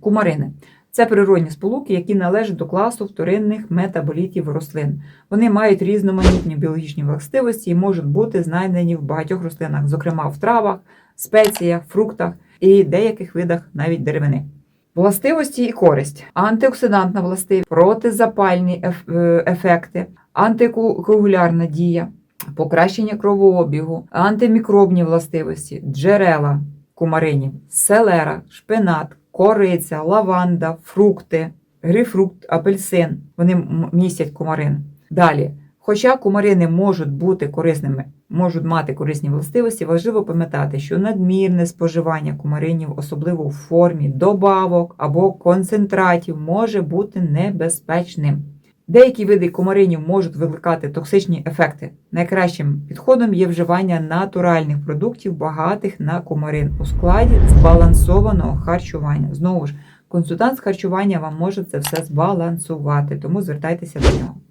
Кумарини це природні сполуки, які належать до класу вторинних метаболітів рослин. Вони мають різноманітні біологічні властивості і можуть бути знайдені в багатьох рослинах, зокрема в травах, спеціях, фруктах і деяких видах навіть деревини. Властивості і користь. Антиоксидантна властивість, протизапальні е, ефекти, антикоагулярна дія, покращення кровообігу, антимікробні властивості, джерела кумаринів, селера, шпинат, кориця, лаванда, фрукти, грейпфрукт, апельсин. Вони містять кумарин. Далі. Хоча кумарини можуть бути корисними, можуть мати корисні властивості, важливо пам'ятати, що надмірне споживання кумаринів, особливо в формі добавок або концентратів, може бути небезпечним. Деякі види комаринів можуть викликати токсичні ефекти. Найкращим підходом є вживання натуральних продуктів, багатих на комарин у складі збалансованого харчування. Знову ж, консультант з харчування вам може це все збалансувати, тому звертайтеся до нього.